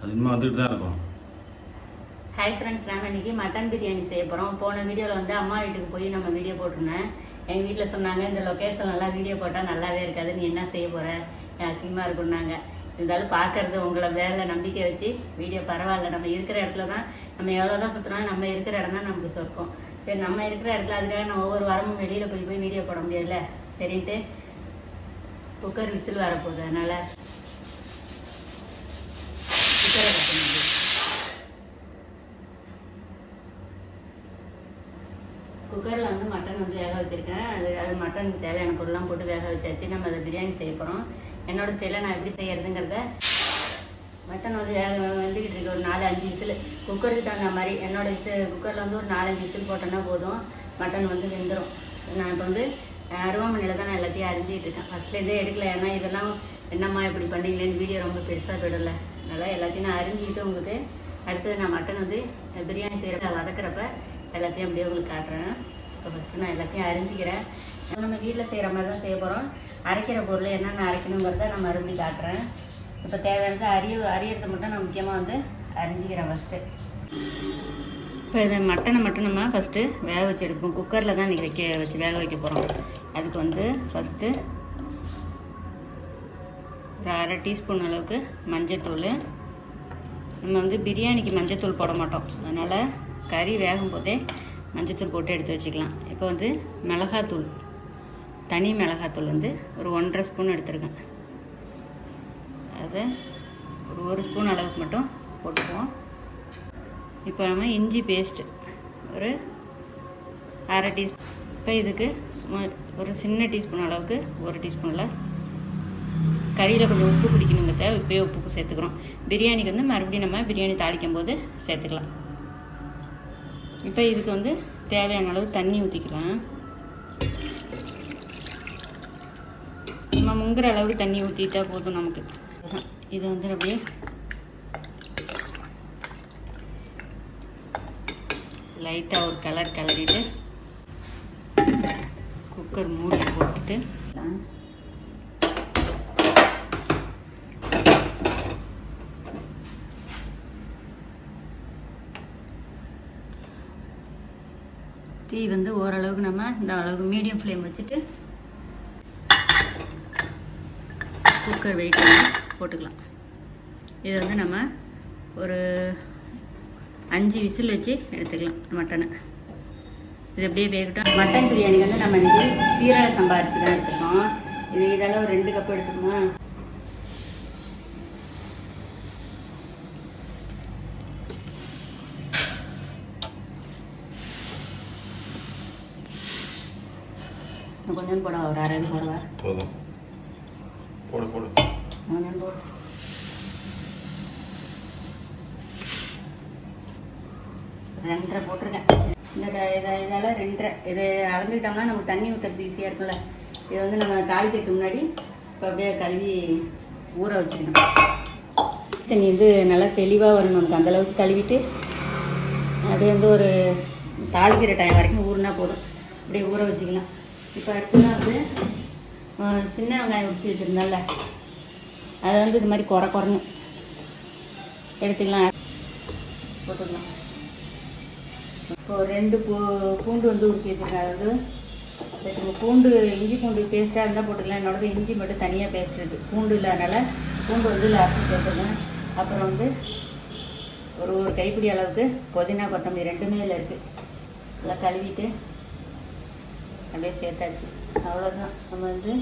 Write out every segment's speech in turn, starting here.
அது இன்னும் வந்துட்டு தான் இருக்கும். ஹாய் ஃப்ரெண்ட்ஸ் நாம இன்றைக்கி மட்டன் பிரியாணி செய்ய போகிறோம் போன வீடியோவில் வந்து அம்மா வீட்டுக்கு போய் நம்ம வீடியோ போட்டிருந்தேன். எங்கள் வீட்டில் சொன்னாங்க இந்த லொக்கேஷன் நல்லா வீடியோ போட்டால் நல்லாவே இருக்காது நீ என்ன செய்ய போகிற அசிங்கமாக இருக்குன்னாங்க. இருந்தாலும் பார்க்கறது உங்களை வேலை நம்பிக்கை வச்சு வீடியோ பரவாயில்ல. நம்ம இருக்கிற இடத்துல தான் நம்ம எவ்வளோ தான் சுற்றினா நம்ம இருக்கிற இடம் தான் நமக்கு சொர்க்கம். சரி நம்ம இருக்கிற இடத்துல அதுக்காக நம்ம ஒவ்வொரு வாரமும் வெளியில் போய் போய் வீடியோ போட முடியாதுல்ல? சரின்ட்டு குக்கர் விசில் வரப்போகுது அதனால் குக்கரை கட்ட முடியும் குக்கரில் வந்து மட்டன் வந்து வேக வச்சுருக்கேன். அது அது மட்டன் தேவையான பொருள்லாம் போட்டு வேக வச்சாச்சு. நம்ம அதை பிரியாணி செய்ய போகிறோம் என்னோடய ஸ்டைலில் நான் எப்படி செய்யறதுங்கிறத மட்டன் வந்து வேக வந்துக்கிட்டு இருக்கு. ஒரு நாலு அஞ்சு விசில். குக்கருக்கு தகுந்த மாதிரி என்னோட விசில் குக்கரில் வந்து ஒரு நாலஞ்சு விசில் போட்டோன்னா போதும். மட்டன் வந்து வெந்துடும் நான் இப்போ வந்து அருவாமனையில் தான் நான் எல்லாத்தையும் அரிஞ்சிக்கிட்டு இருக்கேன். ஃபஸ்ட்லேருந்தே எடுக்கல. ஏன்னா இதெல்லாம் என்னம்மா இப்படி பண்ணீங்களேன்னு வீடியோ ரொம்ப பெருசாக போயிடல அதனால் எல்லாத்தையும் நான் அரிஞ்சிட்டு உங்களுக்கு அடுத்தது நான் மட்டன் வந்து பிரியாணி செய்கிறப்ப வதக்குறப்ப எல்லாத்தையும் அப்படியே உங்களுக்கு காட்டுறேன். இப்போ ஃபஸ்ட்டு நான் எல்லாத்தையும் அரிஞ்சிக்கிறேன் இப்போ நம்ம வீட்டில் செய்கிற மாதிரி தான் செய்ய போகிறோம் அரைக்கிற பொருள் என்னென்ன அரைக்கணுங்கிறத நான் மறுபடியும் காட்டுறேன். இப்போ தேவையானது அரிய அரியறது மட்டும் நான் முக்கியமாக வந்து அரிஞ்சிக்கிறேன் ஃபஸ்ட்டு இப்போ இதை மட்டனை மட்டும் நம்ம ஃபஸ்ட்டு வேக வச்சு எடுத்துப்போம் குக்கரில் தான் இன்றைக்கி வைக்க வச்சு வேக வைக்க போகிறோம் அதுக்கு வந்து ஃபஸ்ட்டு ஒரு அரை டீஸ்பூன் அளவுக்கு மஞ்சத்தூள். நம்ம வந்து பிரியாணிக்கு மஞ்சத்தூள் போட மாட்டோம். அதனால் கறி வேகும் போதே மஞ்சத்தூள் போட்டு எடுத்து வச்சுக்கலாம். இப்போ வந்து மிளகாத்தூள் தனி மிளகாத்தூள் வந்து ஒரு ஒன்றரை ஸ்பூன் எடுத்துருக்கேன். அதை ஒரு ஒரு ஸ்பூன் அளவுக்கு மட்டும் போட்டுக்குவோம். இப்போ நம்ம இஞ்சி பேஸ்ட்டு ஒரு அரை டீஸ்பூன் இப்போ இதுக்கு ஒரு சின்ன டீஸ்பூன் அளவுக்கு ஒரு டீஸ்பூனில் கறியில் கொஞ்சம் உப்பு பிடிக்கணுங்கிறத இப்போயே உப்பு சேர்த்துக்கிறோம். பிரியாணிக்கு வந்து மறுபடியும் நம்ம பிரியாணி தாளிக்கும் போது சேர்த்துக்கலாம். இப்போ இதுக்கு வந்து தேவையான அளவு தண்ணி ஊற்றிக்கலாம் நம்ம முங்குற அளவுக்கு தண்ணி ஊற்றிட்டா போதும் நமக்கு. இது வந்து அப்படியே லைட்டாக ஒரு கலர் கலரிட்டு குக்கர் மூடி போட்டுட்டு தீ வந்து ஓரளவுக்கு நம்ம இந்த அளவுக்கு மீடியம் ஃப்ளேம் வச்சுட்டு குக்கர் வெயிட் பண்ணி போட்டுக்கலாம். இதை வந்து நம்ம ஒரு அஞ்சு விசில் வச்சு எடுத்துக்கலாம் மட்டனை. இது அப்படியே வேகட்டும். மட்டன் பிரியாணி வந்து நம்ம இன்னைக்கு சீரக சம்பா அரிசி தான் எடுத்துக்கோம் இது இதெல்லாம் ஒரு ரெண்டு கப் எடுத்துக்கோமா? இன்னும் கொஞ்சம் போட ஒரு அரை போடுவா போதும் போடு போடு கொஞ்சம் போடு ரெண்டரை போட்டிருக்கேன் இந்த இதை இதால் ரெண்டரை இதை அளந்துக்கிட்டோம்னா நமக்கு தண்ணி ஊற்றுறது ஈஸியாக இருக்கும்ல இது வந்து நம்ம தாளிக்கிறதுக்கு முன்னாடி இப்போ அப்படியே கழுவி ஊற வச்சுக்கணும் தண்ணி வந்து நல்லா தெளிவாக வரும் நமக்கு அந்தளவுக்கு கழுவிட்டு அப்படியே வந்து ஒரு தாளிக்கிற டைம் வரைக்கும் ஊறினா போதும் அப்படியே ஊற வச்சுக்கலாம் இப்போ அடுத்ததான் வந்து சின்ன வெங்காயம் உடிச்சு வச்சுருந்தேன்ல. அதை வந்து இது மாதிரி குறை குறணும் எடுத்துக்கலாம். போட்டுக்கலாம். இப்போ ரெண்டு பூ பூண்டு வந்து உரிச்சு வச்சுருக்கேன். அது வந்து இப்போ பூண்டு இஞ்சி பூண்டு பேஸ்ட்டாக இருந்தால் போட்டுக்கலாம். என்னோடது இஞ்சி மட்டும் தனியாக பேஸ்ட் இருக்குது பூண்டு இல்லாதனால பூண்டு வந்து லாஸ்ட்டு சேர்த்துருக்கேன் அப்புறம் வந்து ஒரு ஒரு கைப்பிடி அளவுக்கு புதினா கொத்தமல்லி ரெண்டுமே இதில் இருக்குது நல்லா கழுவிட்டு அப்படியே சேர்த்தாச்சு. அவ்வளோதான் நம்ம வந்து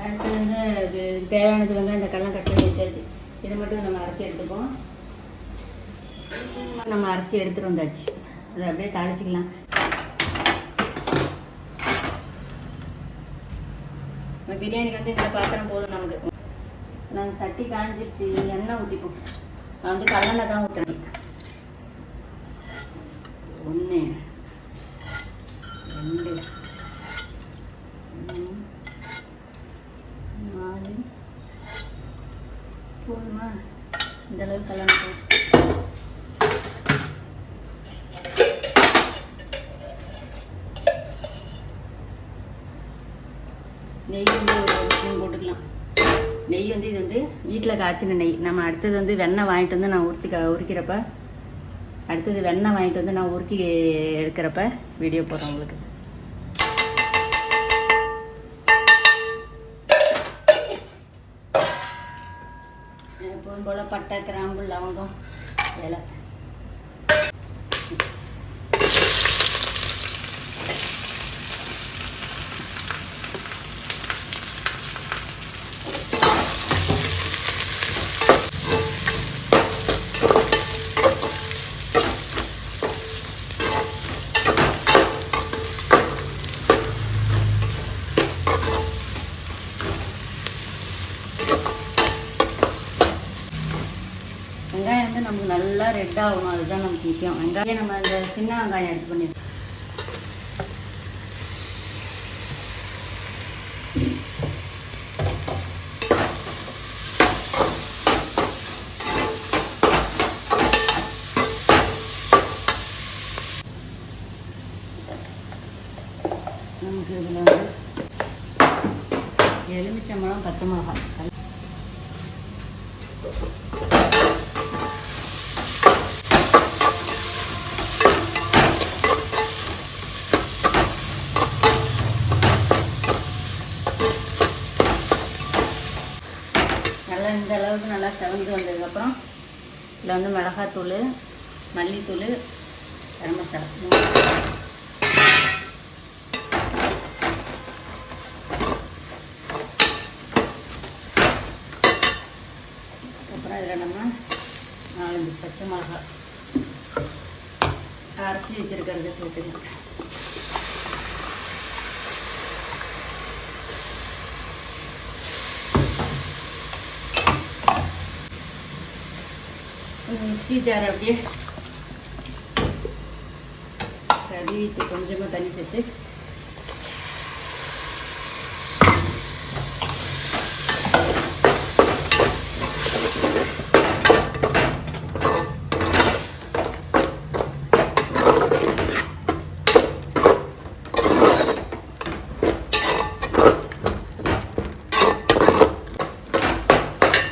அடுத்து வந்து இது தேவையானது வந்து அந்த கல்லம் கட்டி வச்சாச்சு. இதை மட்டும் நம்ம அரைச்சி எடுத்துப்போம். நம்ம அரைச்சி எடுத்துகிட்டு வந்தாச்சு. அதை அப்படியே தாளிச்சிக்கலாம். நம்ம பிரியாணிக்கு வந்து இந்த பாத்திரம் போதும் நமக்கு. நம்ம சட்டி காஞ்சிருச்சு. எண்ணெய் ஊற்றிப்போம் நான் வந்து கல்லெண்ணெய் தான் ஊற்றுறேன் ஒன்று ரெண்டு மூணு, நாலு போதுமா இந்த அளவுக்கு கல்யாணம் போதும் நெய் வந்து ஒரு ஒரு ஸ்பூன் போட்டுக்கலாம் நெய் வந்து இது வந்து வீட்டில் காய்ச்சின நெய். நம்ம அடுத்தது வந்து வெண்ணெய் வாங்கிட்டு வந்து நான் உரிச்சு க உரிக்கிறப்ப அடுத்தது வெண்ணெய் வாங்கிட்டு வந்து நான் உருக்கி எடுக்கிறப்ப வீடியோ போடுறேன் உங்களுக்கு. எப்பவும் போல் பட்டை கிராம்பு லவங்கம் இலை வெங்காயம் வந்து நமக்கு நல்லா ரெட் ஆகணும். அதுதான் நமக்கு முக்கியம். வெங்காயம் நம்ம அந்த சின்ன வெங்காயம் எடுத்து பண்ணி நமக்கு இதில் வந்து எலுமிச்சம்பழம் பச்சை மிளகாய் நல்லா இந்த அளவுக்கு நல்லா செவந்து வந்ததுக்கப்புறம் இதில் வந்து மிளகாத்தூள் மல்லித்தூள் கரம் மசாலா அதுக்கப்புறம் இதில் நம்ம நாலஞ்சு பச்சை மிளகா அரைச்சி வச்சுருக்கிறது சேர்த்துக்கலாம். மிக்ஸி ஜார் அப்படியே கழுவிட்டு கொஞ்சமாக தண்ணி சேர்த்து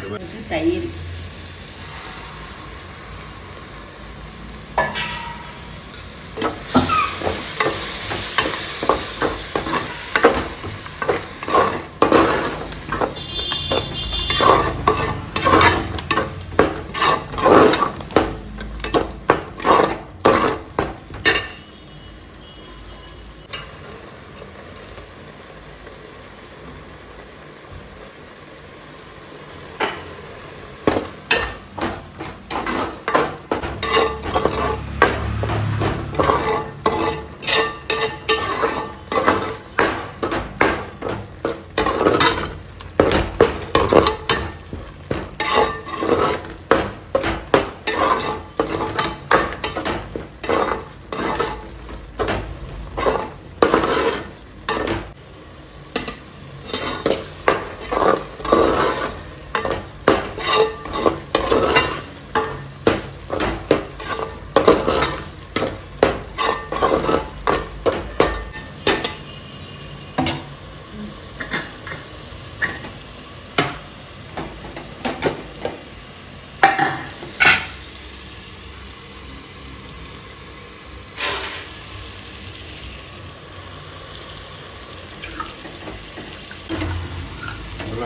அடுத்து தயிர்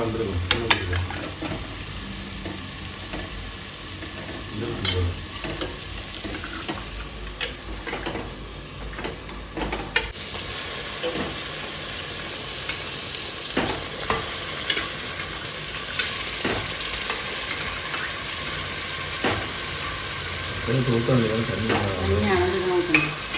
அதெல்லாம் வந்துருக்கும் இன்னும் வந்துருக்கும். இன்னும் வந்துருக்கும். எடுத்து ஊற்ற தண்ணி தண்ணி அளந்துக்கணும் ஊற்றணும் ஒன்று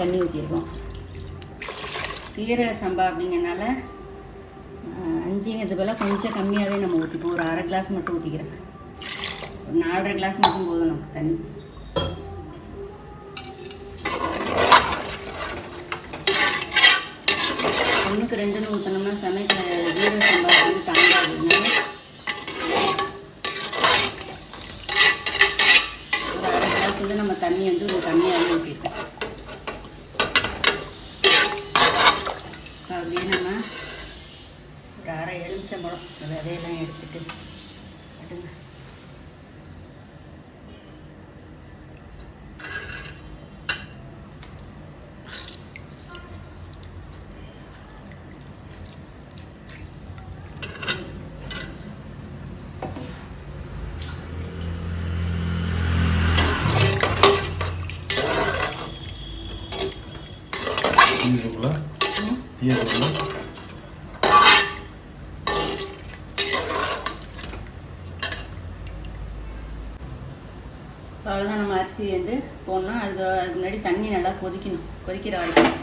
தண்ணி ஊற்றிடுவோம் சீரக சம்பா அப்படிங்கிறனால அஞ்சுங்கிறது போல் கொஞ்சம் கம்மியாகவே நம்ம ஊற்றிப்போம் ஒரு அரை கிளாஸ் மட்டும் ஊற்றிக்கிறேன் ஒரு நாலரை கிளாஸ் மட்டும் போதும் நமக்கு தண்ணி. ஒன்றுக்கு ரெண்டுன்னு ஊற்றினோம்னா சமைக்கிற ஜீரக சம்பா வந்து தாங்காது ஒரு அரை கிளாஸ் வந்து நம்ம தண்ணி வந்து ஒரு கம்மியாகவே ஊற்றிட்டோம் அப்படியே நம்ம ஒரு அரை எலுமிச்சம்பழம் அந்த விதையெல்லாம் எடுத்துட்டு எடுங்க தீயதுக்குள்ள ம். தீயதுக்குள்ள அவ்வளோதான் நம்ம அரிசி வந்து போடணும். அதுக்கு அதுக்கு முன்னாடி தண்ணி நல்லா கொதிக்கணும். கொதிக்கிற வரைக்கும்.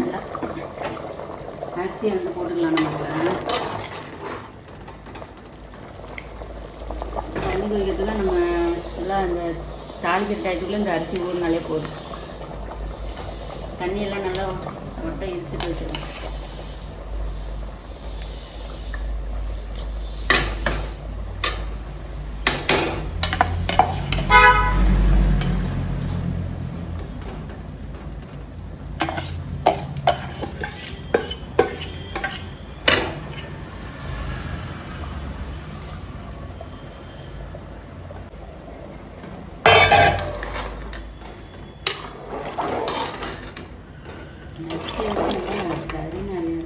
நல்லா அரிசியை வந்து போட்டுக்கலாம் நம்ம. தண்ணி கொதிக்கிறதுல நம்ம எல்லாம் அந்த தாளிக்கிற டயத்துக்குள்ள இந்த அரிசி ஊறினாலே போதும். தண்ணியெல்லாம் நல்லா மட்டும் எடுத்துட்டு வச்சிருக்கோம் அரிசி வந்து கறி நிறைய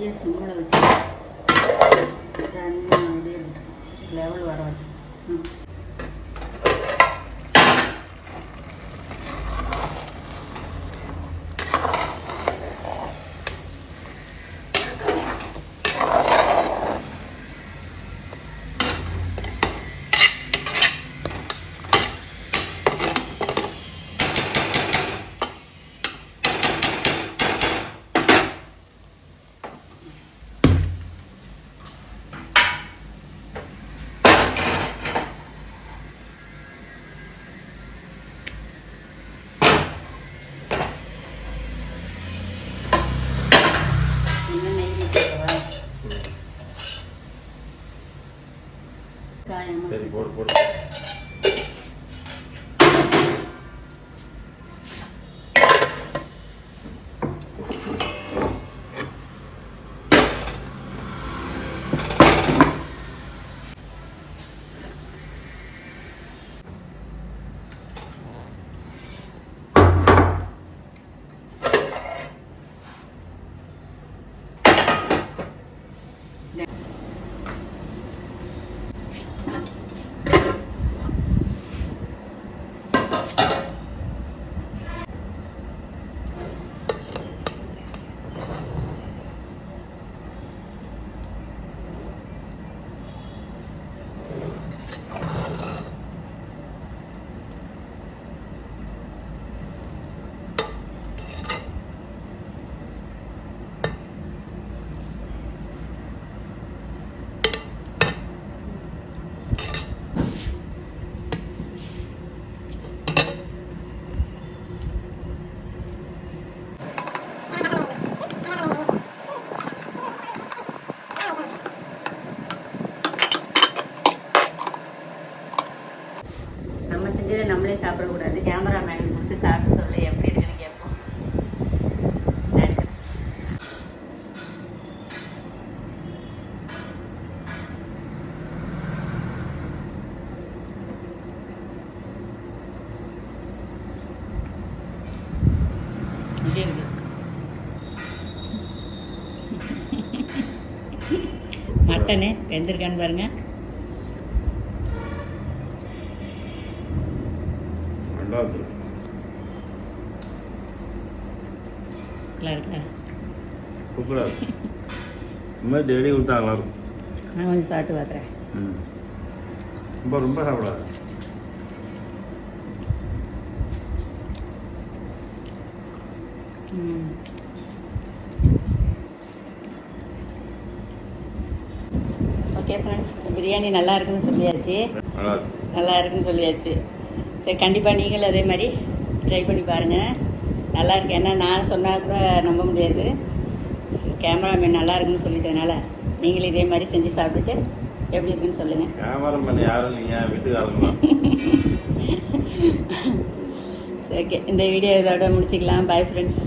அப்படியே சிம்மில் வச்சு தண்ணி அப்படியே லெவல் வர வரைக்கும். ம் இன்னும் நெய் ஊற்றிக்கவா காயமா சரி போடு போடு நம்ம செஞ்சதை நம்மளே சாப்பிடக்கூடாது கேமராமேன் கொடுத்து சாப்பிட்டு சொல்லு எப்படி இருக்குன்னு கேட்போம் That's it. மட்டனு வெந்திருக்கான்னு பாருங்க. நல்லா இருக்கு. சூப்பராக இருக்கு? இந்த மாதிரி டெய்லி கொடுத்தா நல்லா இருக்கும். நான் கொஞ்சம் சாப்பிட்டு பார்க்குறேன். ரொம்ப சாப்பிடாது ம் ஓகே ஃப்ரெண்ட்ஸ் பிரியாணி நல்லா இருக்குன்னு சொல்லியாச்சு. நல்லா இருக்கு. நல்லா இருக்குன்னு சொல்லியாச்சு. சரி கண்டிப்பாக நீங்களும் அதே மாதிரி ட்ரை பண்ணி பாருங்கள் நல்லா இருக்கு. ஏன்னா நான் சொன்னால் கூட நம்ப முடியாது. கேமராமேன் நல்லா இருக்குன்னு சொல்லிட்டதுனால நீங்களும் இதே மாதிரி செஞ்சு சாப்பிட்டுட்டு எப்படி இருக்குன்னு சொல்லுங்கள் கேமரா பண்ண யாரும் இல்லைங்க. வீட்டுக்காரங்க. ஓகே இந்த வீடியோ இதோட முடிச்சுக்கலாம். Bye friends